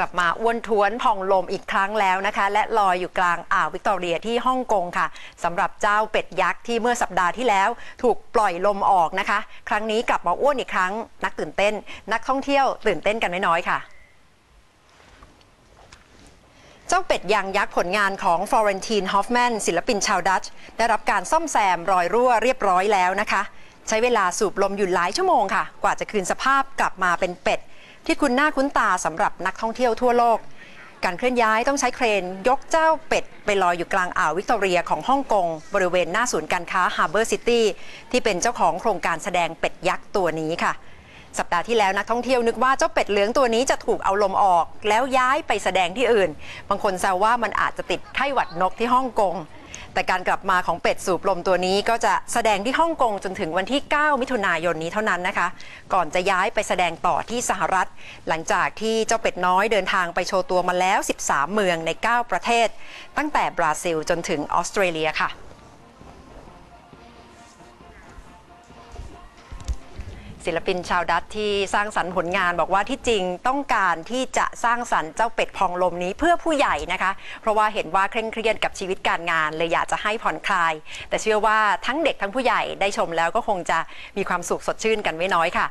กลับมาอ้วนท้วนพองลมอีกครั้งแล้วนะคะ และลอยอยู่กลางอ่าววิกตอเรียที่ฮ่องกงค่ะสำหรับเจ้าเป็ดยักษ์ที่เมื่อสัปดาห์ที่แล้ว ถูกปล่อยลมออกนะคะ ครั้งนี้กลับมาอ้วนอีกครั้ง นักตื่นเต้น นักท่องเที่ยวตื่นเต้นกันไม่น้อยค่ะเจ้าเป็ดยางยักษ์ผลงานของฟลอเรนตินฮอฟแมนศิลปินชาวดัตช์ได้รับการซ่อมแซมรอยรั่วเรียบร้อยแล้วนะคะ ใช้เวลาสูบลมอยู่หลายชั่วโมงค่ะ กว่าจะคืนสภาพกลับมาเป็นเป็ด ที่คุณหน้าคุ้นตาสำหรับนักท่องเที่ยวทั่วโลก การเคลื่อนย้ายต้องใช้เครน ยกเจ้าเป็ด ไปลอยอยู่กลางอ่าววิกตอเรียของฮ่องกง บริเวณหน้าศูนย์การค้าฮาร์เบอร์ซิตี้ที่เป็นเจ้าของโครงการแสดงเป็ดยักษ์ตัวนี้ค่ะสัปดาห์ที่แล้วนักท่องเที่ยวนึกว่าเจ้าเป็ดเหลืองตัวนี้จะถูกเอาลมออก แล้วย้ายไปแสดงที่อื่น บางคนแซวว่ามันอาจจะติดไข้หวัดนกที่ฮ่องกง แต่การกลับมาของเป็ดสูบลมตัวนี้ก็จะแสดงที่ฮ่องกงจนถึงวันที่ 9 มิถุนายนนี้เท่านั้นนะคะ ก่อนจะย้ายไปแสดงต่อที่สหรัฐ หลังจากที่เจ้าเป็ดน้อยเดินทางไปโชว์ตัวมาแล้ว 13 เมืองใน 9 ประเทศ ตั้งแต่บราซิลจนถึงออสเตรเลียค่ะ ศิลปินชาวดัตที่สร้างสรรค์ผลงานบอกว่าที่จริงต้องการที่จะสร้างสรรค์เจ้าเป็ดพองลมนี้เพื่อผู้ใหญ่นะคะ เพราะว่าเห็นว่าเคร่งเครียดกับชีวิตการงาน เลยอยากจะให้ผ่อนคลาย แต่เชื่อว่าทั้งเด็กทั้งผู้ใหญ่ได้ชมแล้วก็คงจะมีความสุขสดชื่นกันไม่น้อยค่ะ